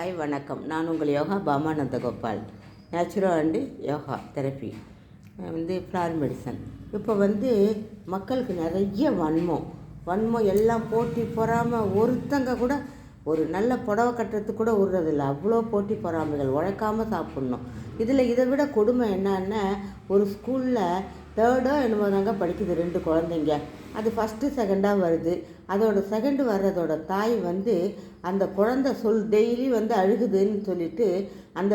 Hi வணக்கம். நான் உங்கள் yoga Bamananda Gopal. Natural and yoga therapy வந்து ஃப்ளார் மெடிசன் இப்போ வந்து மக்களுக்கு நிறைய வன்மம். வன்மம் எல்லாம் போட்டி பொறாமல் ஒருத்தங்க கூட ஒரு நல்ல புடவை கட்டுறதுக்கு கூட விடுறதில்ல அவ்வளோ போட்டி பொறாமைகள். உழைக்காமல் சாப்பிட்ணும். இதில் இதை விட கொடுமை என்னன்னா ஒரு ஸ்கூலில் தேர்டோ என்னமோ தாங்க படிக்குது ரெண்டு குழந்தைங்க. அது ஃபஸ்ட்டு செகண்டாக வருது. அதோட செகண்டு வர்றதோட தாய் வந்து அந்த குழந்தை சொல் டெய்லி வந்து அழுகுதுன்னு சொல்லிட்டு அந்த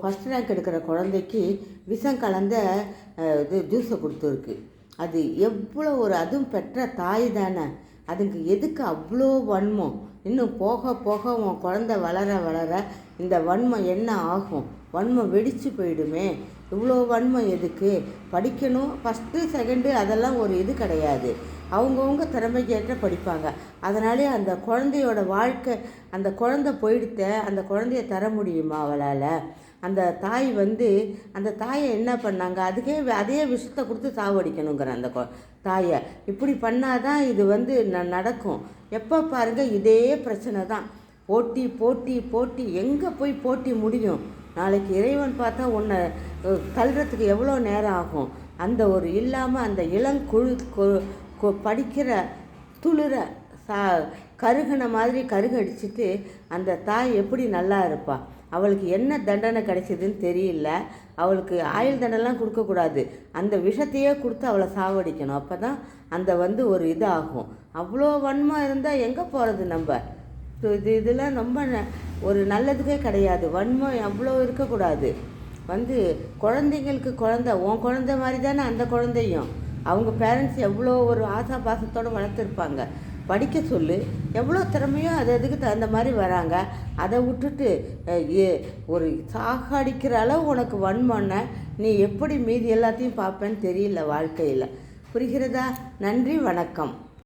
ஃபஸ்ட் ரேங்க் எடுக்கிற குழந்தைக்கு விஷம் கலந்த இது ஜூஸை கொடுத்துருக்கு. அது எவ்வளோ ஒரு அதுவும் பெற்ற தாய் தானே. அதுக்கு எதுக்கு அவ்வளோ வன்மம்? இன்னும் போக போக உன் குழந்தை வளர வளர இந்த வன்மை என்ன ஆகும்? வன்மை வெடிச்சு போயிடுமே. இவ்வளோ வன்மை எதுக்கு? படிக்கணும் ஃபஸ்ட்டு செகண்டு அதெல்லாம் ஒரு இது கிடையாது. அவங்கவுங்க திறமைக்கேற்ற படிப்பாங்க. அதனாலே அந்த குழந்தையோட வாழ்க்கை அந்த குழந்தை போயிடுத்த அந்த குழந்தைய தர முடியுமா அவளால்? அந்த தாய் வந்து அந்த தாயை என்ன பண்ணாங்க? அதுக்கே அதே விஷத்தை கொடுத்து சாவடிக்கணுங்கிற அந்த கொ தாயை. இப்படி பண்ணாதான் இது வந்து ந நடக்கும். எப்போ பாருங்க இதே பிரச்சனை தான். போட்டி போட்டி போட்டி. எங்கே போய் போட்டி முடியும்? நாளைக்கு இறைவன் பார்த்தா உன்னை தள்ளுறதுக்கு எவ்வளோ நேரம் ஆகும்? அந்த ஒரு இல்லாமல் அந்த இளங்குழு படிக்கிற துளிர சா கருகின மாதிரி கருகடிச்சிட்டு அந்த தாய் எப்படி நல்லா இருப்பாள் அவளுக்கு என்ன தண்டனை கிடைச்சதுன்னு தெரியல. அவளுக்கு ஆயுள் தண்டனைலாம் கொடுக்கக்கூடாது அந்த விஷத்தையே கொடுத்து அவளை சாவடிக்கணும். அப்போ தான் அந்த வந்து ஒரு இதாகும். அவ்வளோ வன்மம் இருந்தால் எங்கே போகிறது நம்ம? ஸோ இது இதெல்லாம் ரொம்ப ந- ஒரு நல்லதுக்கே கிடையாது. வன்மம் அவ்வளோ இருக்கக்கூடாது. வந்து குழந்தைங்களுக்கு குழந்த உன் குழந்த மாதிரி தானே அந்த குழந்தையும். அவங்க பேரண்ட்ஸ் எவ்வளோ ஒரு ஆசா பாசத்தோடு வளர்த்துருப்பாங்க. படிக்க சொல்லு எவ்வளோ திறமையோ அது அதுக்கு தகுந்த மாதிரி வராங்க. அதை விட்டுட்டு ஏ- ஒரு சாகடிக்கிற அளவு உனக்கு வன்மன்னா நீ எப்படி மீதி எல்லாத்தையும் பார்ப்பேன்னு தெரியல வாழ்க்கையில். புரிகிறதா? நன்றி வணக்கம்.